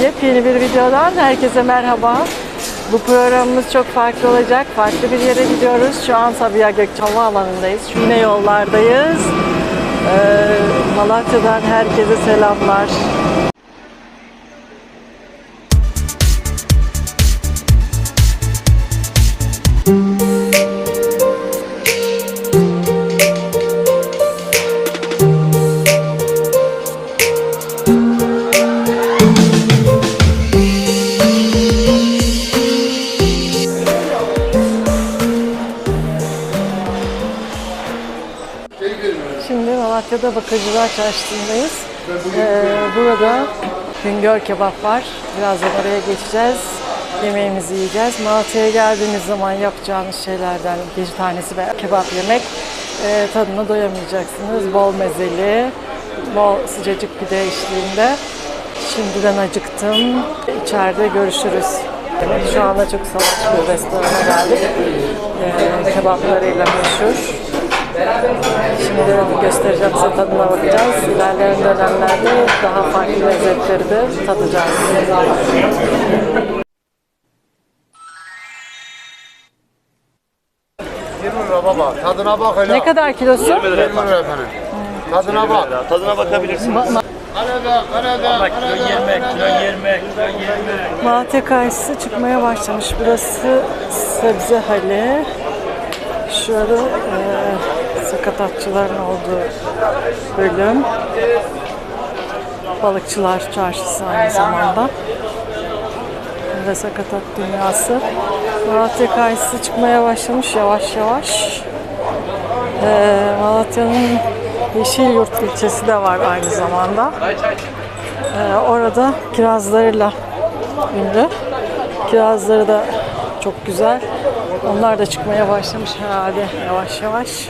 Yepyeni bir videodan herkese merhaba. Bu programımız çok farklı olacak. Farklı bir yere gidiyoruz. Şu an Sabiha Gökçen Havaalanı'ndayız. Yine yollardayız. Ee, Malatya'dan herkese selamlar. Malatya'da Bakırcılar Çarşısı'ndayız. Ee, burada Güngör Kebap var. Birazdan oraya geçeceğiz. Yemeğimizi yiyeceğiz. Malatya'ya geldiğiniz zaman yapacağınız şeylerden bir tanesi ve kebap yemek. Ee, tadına doyamayacaksınız. Bol mezeli, bol sıcacık pide eşliğinde. Şimdiden acıktım. İçeride görüşürüz. Şu anda çok salaş bir restorana geldik. Ee, kebaplarıyla meşhur. Şimdi de göstereceğim size tadına bakacağız. İlerleyen dönemlerde daha farklı lezzetleri de tadacağız. Baba. Tadına bak hele. Ne kadar kilosu? 20 lira efendim. Tadına bak. Tadına bakabilirsin. Arada, arada, arada. Kilo 20, kilo 20, kilo 20. Malatya karşısı çıkmaya başlamış. Burası sebze hali. Şurada e, sakatatçıların olduğu bölüm. Balıkçılar çarşısı aynı zamanda. Ve sakatat dünyası. Malatya karşısı çıkmaya başlamış yavaş yavaş. E, Malatya'nın Yeşilyurt ilçesi de var aynı zamanda. E, orada kirazlarıyla ünlü. Kirazları da çok güzel. Onlar da çıkmaya başlamış herhalde yavaş yavaş.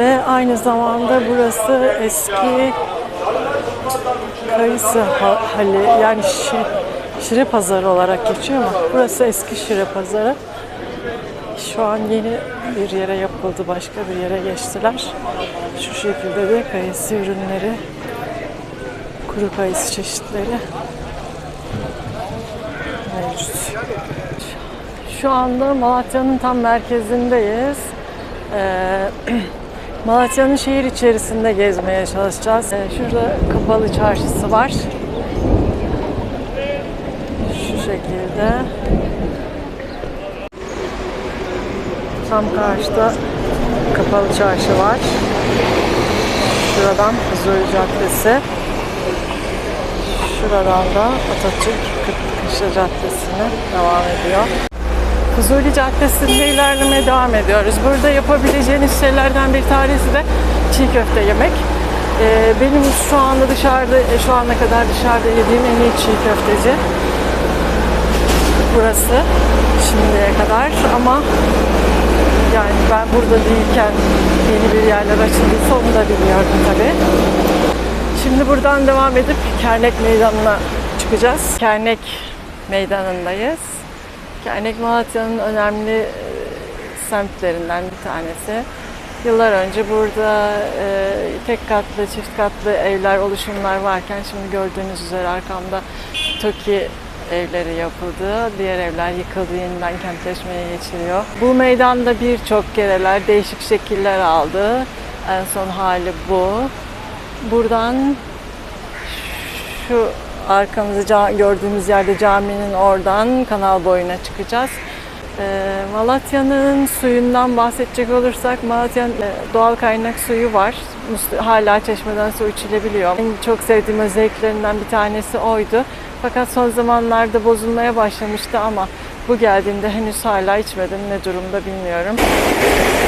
Ve aynı zamanda burası eski Kayısı ha- Hali yani şi, Şire Pazarı olarak geçiyor ama burası eski Şire Pazarı. Şu an yeni bir yere yapıldı, başka bir yere geçtiler. Şu şekilde de kayısı ürünleri, kuru kayısı çeşitleri mevcut. Şu anda Malatya'nın tam merkezindeyiz. Ee, Malatya'nın şehir içerisinde gezmeye çalışacağız. Ee, şurada kapalı çarşısı var. Şu şekilde. Tam karşıda kapalı çarşı var. Şuradan Huzuri Caddesi. Şuradan da Atatürk Kışla Caddesi'ne devam ediyor. Fuzuli Caddesi'nde ilerlemeye devam ediyoruz. Burada yapabileceğiniz şeylerden bir tanesi de çiğ köfte yemek. Ee, benim şu anda dışarıda, e, şu ana kadar dışarıda yediğim en iyi çiğ köfteci burası şimdiye kadar ama yani ben burada değilken yeni bir yerler açıldıysa onu da bilmiyorum tabii. Şimdi buradan devam edip Kernek Meydanı'na çıkacağız. Kernek Meydanı'ndayız. Kernek Malatya'nın önemli e, semtlerinden bir tanesi. Yıllar önce burada e, tek katlı, çift katlı evler, oluşumlar varken şimdi gördüğünüz üzere arkamda TOKİ evleri yapıldı. Diğer evler yıkıldı, yeniden kentleşmeye geçiliyor. Bu meydanda birçok kereler değişik şekiller aldı. En son hali bu. Buradan şu arkamızı gördüğümüz yerde caminin oradan kanal boyuna çıkacağız. Ee, Malatya'nın suyundan bahsedecek olursak Malatya'nın e, doğal kaynak suyu var. Hala çeşmeden su içilebiliyor. En çok sevdiğim özelliklerinden bir tanesi oydu. Fakat son zamanlarda bozulmaya başlamıştı ama bu geldiğinde henüz hala içmedim. Ne durumda bilmiyorum.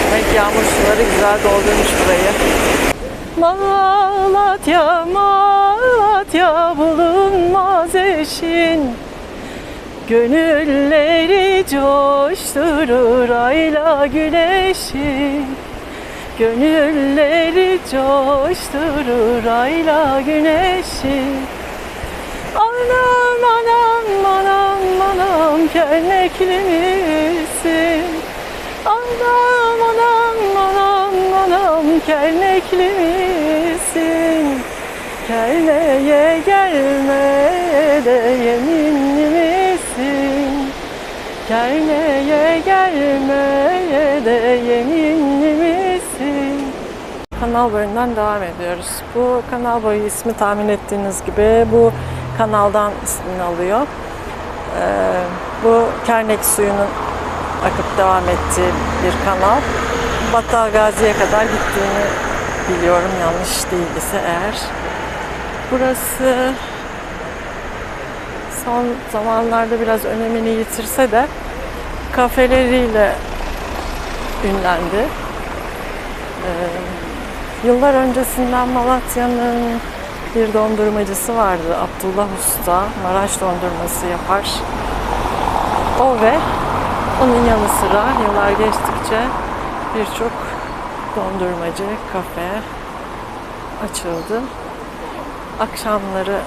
Demek yağmur suları güzel doldurmuş burayı. Malatya, Malatya bulunmaz eşin. Gönülleri coşturur ayla güneşin Gönülleri coşturur ayla güneşin Anam anam anam anam kernekli misin? Anam anam anam anam kernekli misin? Kerneye gelmeye de yeminli misin? Kerneye gelmeye de yeminli misin? Kanal boyundan devam ediyoruz. Bu kanal boyu ismi tahmin ettiğiniz gibi bu kanaldan ismini alıyor. Ee, bu Kernek suyunun akıp devam ettiği bir kanal. Battal Gazi'ye kadar gittiğini biliyorum yanlış değilse eğer. Burası son zamanlarda biraz önemini yitirse de kafeleriyle ünlendi. Ee, yıllar öncesinden Malatya'nın bir dondurmacısı vardı. Abdullah Usta. Maraş dondurması yapar. O ve onun yanı sıra yıllar geçtikçe birçok dondurmacı, kafe açıldı. Akşamları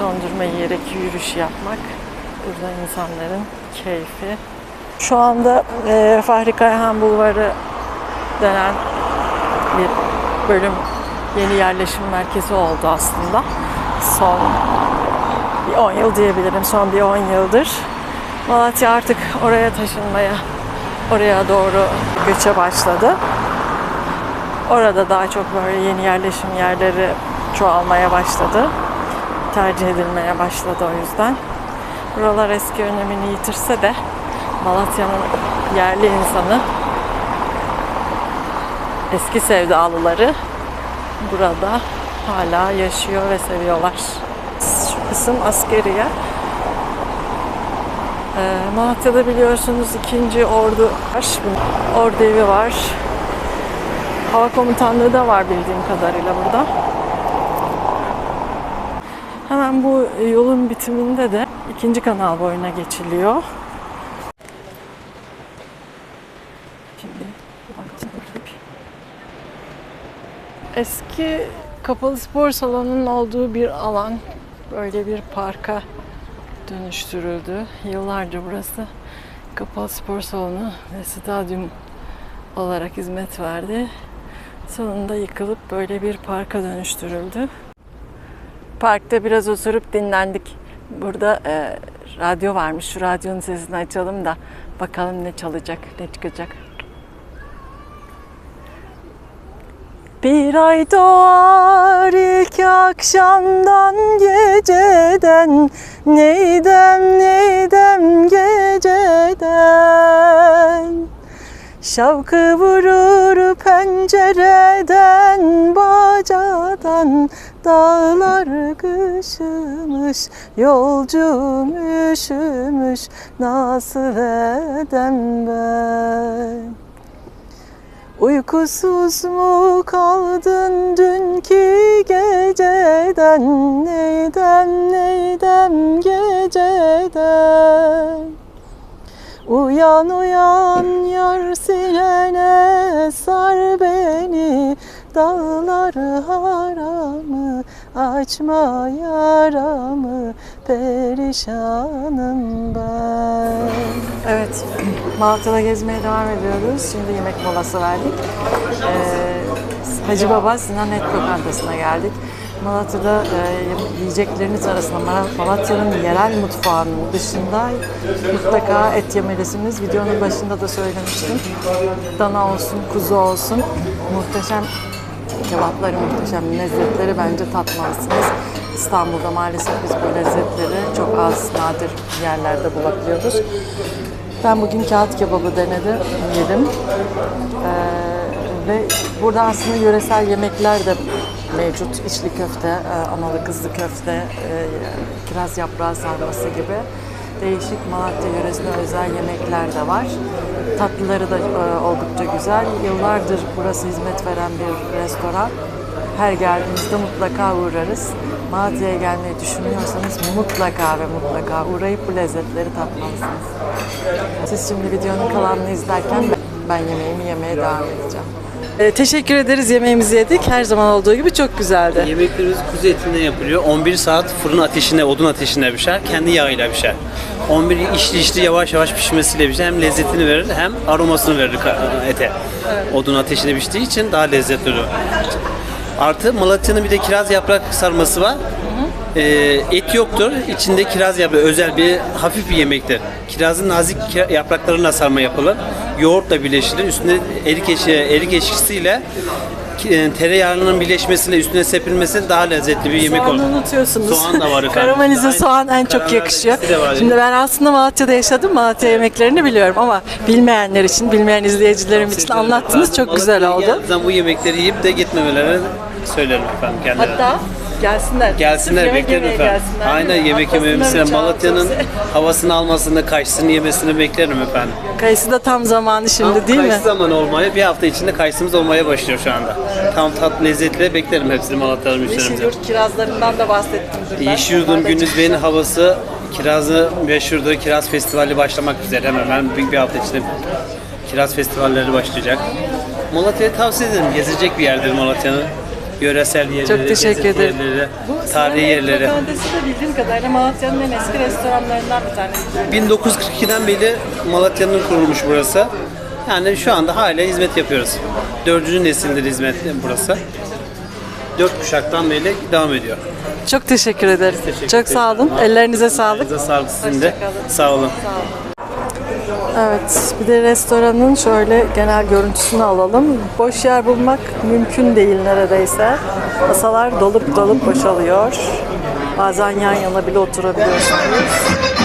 dondurma yiyerek yürüyüş yapmak burada insanların keyfi. Şu anda e, Fahri Kayhan Bulvarı denen bir bölüm yeni yerleşim merkezi oldu aslında. Son bir 10 yıl diyebilirim. Son bir 10 yıldır. Malatya artık oraya taşınmaya, oraya doğru göçe başladı. Orada daha çok böyle yeni yerleşim yerleri çoğalmaya başladı. Tercih edilmeye başladı o yüzden. Buralar eski önemini yitirse de Malatya'nın yerli insanı, eski sevdalıları burada hala yaşıyor ve seviyorlar. Şu kısım askeriye. Ee, Malatya'da biliyorsunuz ikinci ordu var. Ordu evi var. Hava komutanlığı da var bildiğim kadarıyla burada. Hemen bu yolun bitiminde de ikinci kanal boyuna geçiliyor. Şimdi Eski kapalı spor salonunun olduğu bir alan böyle bir parka dönüştürüldü. Yıllarca burası kapalı spor salonu ve stadyum olarak hizmet verdi. Sonunda yıkılıp böyle bir parka dönüştürüldü. Parkta biraz oturup dinlendik. Burada e, radyo varmış. Şu radyonun sesini açalım da bakalım ne çalacak, ne çıkacak. Bir ay doğar ilk akşamdan geceden. Neydem neydem geceden? Şavkı vurur pencereden bacadan Dağlar kışımış yolcum üşümüş Nasıl edem ben Uykusuz mu kaldın dünkü geceden? Neydem neydem geceden? Uyan uyan yar silene sar beni Dağlar haramı açma yaramı Perişanım ben Evet, Malatya'da gezmeye devam ediyoruz. Şimdi yemek molası verdik. Ee, Hacı Baba Sinan Et Lokantası'na geldik. Malatya'da e, yiyecekleriniz arasında Mal- Malatya'nın yerel mutfağının dışında mutlaka et yemelisiniz. Videonun başında da söylemiştim. Dana olsun, kuzu olsun muhteşem kebapları, muhteşem lezzetleri bence tatmalısınız. İstanbul'da maalesef biz bu lezzetleri çok az, nadir yerlerde bulabiliyoruz. Ben bugün kağıt kebabı denedim, yedim. Ee, ve burada aslında yöresel yemekler de mevcut. İçli köfte, e, analı kızlı köfte, e, kiraz yaprağı sarması gibi değişik Malatya yöresine özel yemekler de var. Tatlıları da e, oldukça güzel. Yıllardır burası hizmet veren bir restoran. Her geldiğimizde mutlaka uğrarız. Malatya'ya gelmeyi düşünüyorsanız mutlaka ve mutlaka uğrayıp bu lezzetleri tatmalısınız. Siz şimdi videonun kalanını izlerken ben yemeğimi yemeye devam edeceğim. Ee, teşekkür ederiz. Yemeğimizi yedik. Her zaman olduğu gibi çok güzeldi. Yemeklerimiz kuzu etinden yapılıyor. 11 saat fırın ateşinde, odun ateşinde pişer. Kendi yağıyla pişer. 11 işli işli yavaş yavaş pişmesiyle pişer. Hem lezzetini verir hem aromasını verir ete. Odun ateşinde piştiği için daha lezzetli olur. Artı Malatya'nın bir de kiraz yaprak sarması var. Ee, et yoktur. İçinde kiraz yaprağı özel bir hafif bir yemektir. Kirazın nazik yapraklarıyla sarma yapılır. Yoğurtla birleştirilir. Üstüne erik, eşi, erik eşkisiyle ki- e, tereyağının birleşmesiyle üstüne sepilmesi daha lezzetli bir yemek olur. Soğanı unutuyorsunuz. Soğan da var efendim. Karamelize soğan en çok yakışıyor. Şimdi ben aslında Malatya'da yaşadım. Malatya yemeklerini biliyorum ama bilmeyenler için, bilmeyen izleyicilerim için anlattınız. Çok güzel oldu. bu yemekleri yiyip de gitmemeleri söylerim efendim kendilerine. Hatta gelsinler. Gelsinler beklerim efendim. gelsinler, Aynen değil mi? yemek uçağa, Malatya'nın havasını almasını, kayısını yemesini beklerim efendim. Kayısı da tam zamanı şimdi değil mi? Kayısı zamanı olmaya bir hafta içinde kayısımız olmaya başlıyor şu anda. Tam tat lezzetli beklerim hepsini Malatya'lı müşterimize. Yeşilyurt kirazlarından da bahsettim. ben. Yeşil Yurdun Onlar da Gündüz Bey'in havası kirazı meşhurdur. Kiraz Festivali başlamak üzere. Hemen hemen bir, bir hafta içinde kiraz festivalleri başlayacak. Malatya'yı tavsiye ederim. Gezilecek bir yerdir Malatya'nın. Yöresel yerleri, Çok teşekkür ederim. Bu tarihi Sarı yerleri. Lokantası da bildiğim kadarıyla Malatya'nın en eski restoranlarından bir tanesi. 1942'den beri Malatya'nın kurulmuş burası. Yani şu anda hala hizmet yapıyoruz. Dördüncü nesildir hizmet burası. Dört kuşaktan beri devam ediyor. Çok teşekkür ederim. Teşekkür Çok sağ olun. ederim. Ellerinize sağlık. Elinize sağlık sizin de. Hoşçakalın. Sağ olun. Evet, bir de restoranın şöyle genel görüntüsünü alalım. Boş yer bulmak mümkün değil neredeyse. Masalar dolup dolup boşalıyor. Bazen yan yana bile oturabiliyorsunuz.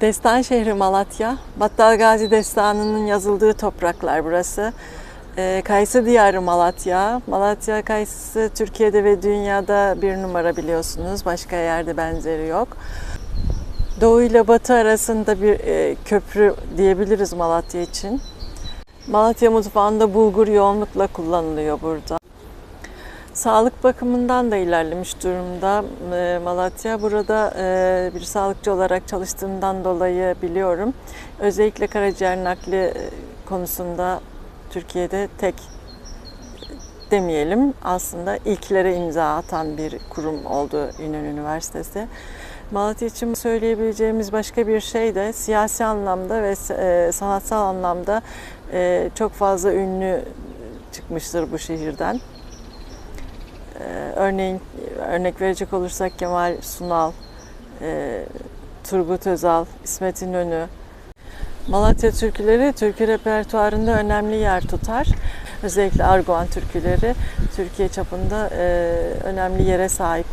Destan şehri Malatya. Battal Gazi Destanı'nın yazıldığı topraklar burası. Ee, kayısı diyarı Malatya. Malatya kayısı Türkiye'de ve dünyada bir numara biliyorsunuz. Başka yerde benzeri yok. Doğu ile batı arasında bir e, köprü diyebiliriz Malatya için. Malatya mutfağında bulgur yoğunlukla kullanılıyor burada. Sağlık bakımından da ilerlemiş durumda e, Malatya. Burada e, bir sağlıkçı olarak çalıştığımdan dolayı biliyorum. Özellikle karaciğer nakli e, konusunda Türkiye'de tek demeyelim aslında ilklere imza atan bir kurum oldu Ünlü Üniversitesi. Malatya için söyleyebileceğimiz başka bir şey de siyasi anlamda ve e, sanatsal anlamda çok fazla ünlü çıkmıştır bu şehirden. Ee, örneğin örnek verecek olursak Kemal Sunal, e, Turgut Özal, İsmet İnönü. Malatya türküleri türkü repertuarında önemli yer tutar. Özellikle Arguvan türküleri Türkiye çapında e, önemli yere sahip.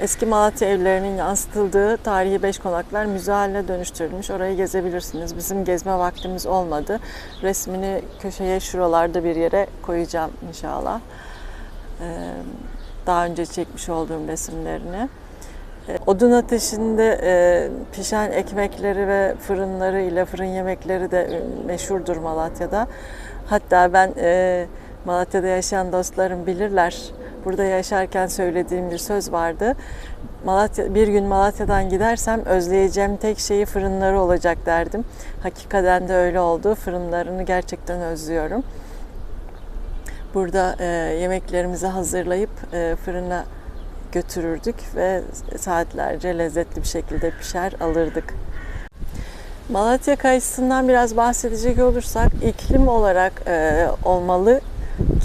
Eski Malatya evlerinin yansıtıldığı tarihi beş konaklar müze haline dönüştürülmüş. Orayı gezebilirsiniz. Bizim gezme vaktimiz olmadı. Resmini köşeye şuralarda bir yere koyacağım inşallah. Ee, daha önce çekmiş olduğum resimlerini. Ee, Odun ateşinde e, pişen ekmekleri ve fırınları ile fırın yemekleri de meşhurdur Malatya'da. Hatta ben e, Malatya'da yaşayan dostlarım bilirler. Burada yaşarken söylediğim bir söz vardı. Malatya, bir gün Malatya'dan gidersem özleyeceğim tek şeyi fırınları olacak derdim. Hakikaten de öyle oldu. Fırınlarını gerçekten özlüyorum. Burada e, yemeklerimizi hazırlayıp e, fırına götürürdük ve saatlerce lezzetli bir şekilde pişer alırdık. Malatya kayısından biraz bahsedecek olursak iklim olarak e, olmalı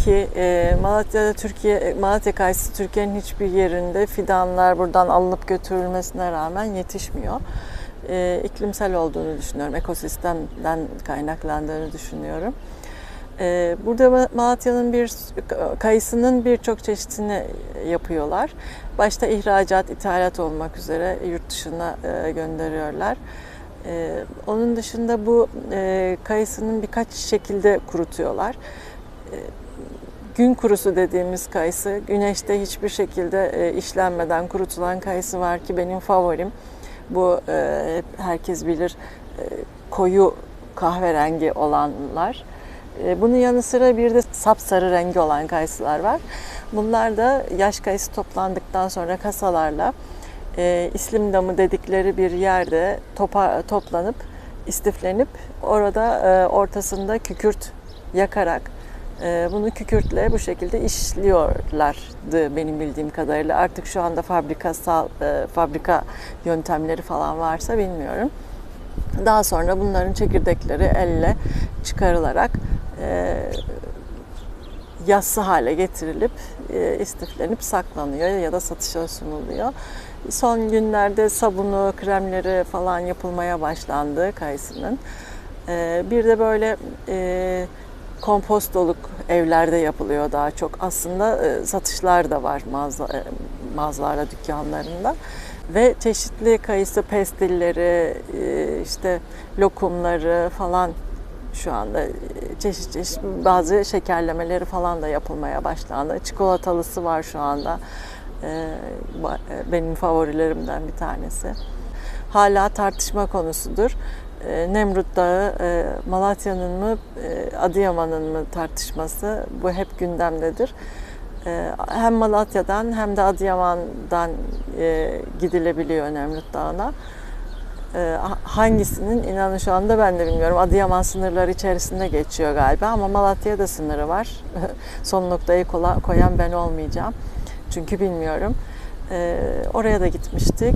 ki e, Malatya'da Türkiye Malatya kayısı Türkiye'nin hiçbir yerinde fidanlar buradan alınıp götürülmesine rağmen yetişmiyor. E, iklimsel olduğunu düşünüyorum. Ekosistemden kaynaklandığını düşünüyorum. Ee, Burada Malatya'nın bir kayısının birçok çeşitini yapıyorlar. Başta ihracat, ithalat olmak üzere yurt dışına e, gönderiyorlar. Ee, Onun dışında bu e, kayısının birkaç şekilde kurutuyorlar. Ee, Gün kurusu dediğimiz kayısı, güneşte hiçbir şekilde e, işlenmeden kurutulan kayısı var ki benim favorim. Bu herkes bilir koyu kahverengi olanlar. E, Bunun yanı sıra bir de sapsarı rengi olan kayısılar var. Bunlar da yaş kayısı toplandıktan sonra kasalarla e, İslim damı dedikleri bir yerde topa, toplanıp istiflenip orada e, ortasında kükürt yakarak E, bunu kükürtle bu şekilde işliyorlardı benim bildiğim kadarıyla. Artık şu anda fabrikasal e, fabrika yöntemleri falan varsa bilmiyorum. Daha sonra bunların çekirdekleri elle çıkarılarak e, yassı hale getirilip e, istiflenip saklanıyor ya da satışa sunuluyor. Son günlerde sabunu, kremleri falan yapılmaya başlandı kayısının. E, bir de böyle e, kompostoluk evlerde yapılıyor daha çok. Aslında e, satışlar da var mağaza, e, mağazalarda, dükkanlarında. Ve çeşitli kayısı pestilleri, e, işte lokumları falan şu anda e, çeşit çeşit bazı şekerlemeleri falan da yapılmaya başlandı. Çikolatalısı var şu anda. E, e, Benim favorilerimden bir tanesi. Hala tartışma konusudur. Nemrut Dağı, Malatya'nın mı, Adıyaman'ın mı tartışması bu hep gündemdedir. Hem Malatya'dan hem de Adıyaman'dan gidilebiliyor Nemrut Dağı'na. E, hangisinin inanın şu anda ben de bilmiyorum. Adıyaman sınırları içerisinde geçiyor galiba ama Malatya'ya da sınırı var. Son noktayı koyan ben olmayacağım. Çünkü bilmiyorum. E, oraya da gitmiştik.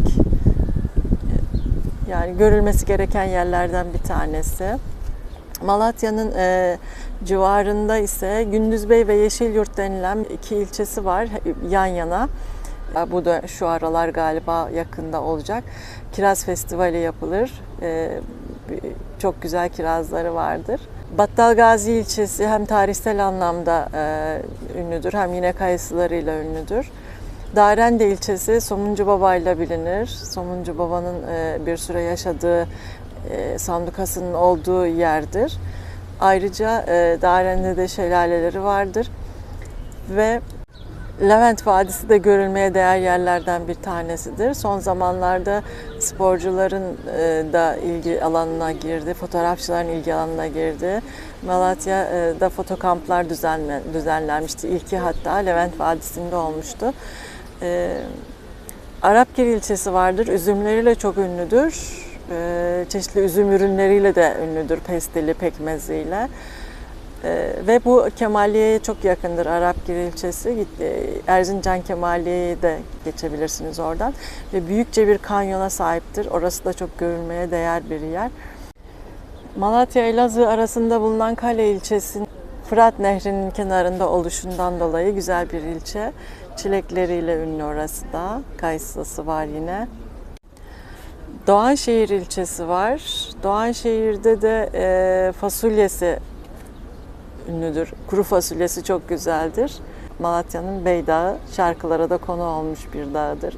Yani görülmesi gereken yerlerden bir tanesi. Malatya'nın e, civarında ise Gündüzbey ve Yeşilyurt denilen iki ilçesi var yan yana. E, Bu da şu aralar galiba yakında olacak. Kiraz Festivali yapılır. E, çok güzel kirazları vardır. Battalgazi ilçesi hem tarihsel anlamda e, ünlüdür hem yine kayısılarıyla ünlüdür. Darende ilçesi Somuncu Baba ile bilinir. Somuncu Baba'nın e, bir süre yaşadığı e, sandukasının olduğu yerdir. Ayrıca e, Darende'de şelaleleri vardır ve Levent Vadisi de görülmeye değer yerlerden bir tanesidir. Son zamanlarda sporcuların e, da ilgi alanına girdi, fotoğrafçıların ilgi alanına girdi. Malatya'da fotokamplar düzenle, düzenlenmişti. İlki hatta Levent Vadisi'nde olmuştu. E, Arapgir ilçesi vardır. Üzümleriyle çok ünlüdür. E, çeşitli üzüm ürünleriyle de ünlüdür. Pestili, pekmeziyle. Ee, ve bu Kemaliye'ye çok yakındır Arapgir ilçesi. Erzincan Kemaliye'ye de geçebilirsiniz oradan. Ve büyükçe bir kanyona sahiptir. Orası da çok görülmeye değer bir yer. Malatya Elazığ arasında bulunan Kale ilçesi Fırat Nehri'nin kenarında oluşundan dolayı güzel bir ilçe. Çilekleriyle ünlü orası da. Kayısısı var yine. Doğanşehir ilçesi var. Doğanşehir'de de e, fasulyesi ünlüdür. Kuru fasulyesi çok güzeldir. Malatya'nın Beydağı şarkılara da konu olmuş bir dağdır.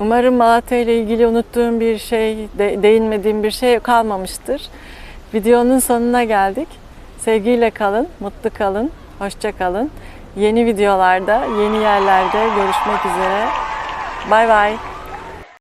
Umarım Malatya ile ilgili unuttuğum bir şey, de- değinmediğim bir şey kalmamıştır. Videonun sonuna geldik. Sevgiyle kalın, mutlu kalın, hoşça kalın. Yeni videolarda, yeni yerlerde görüşmek üzere. Bay bay.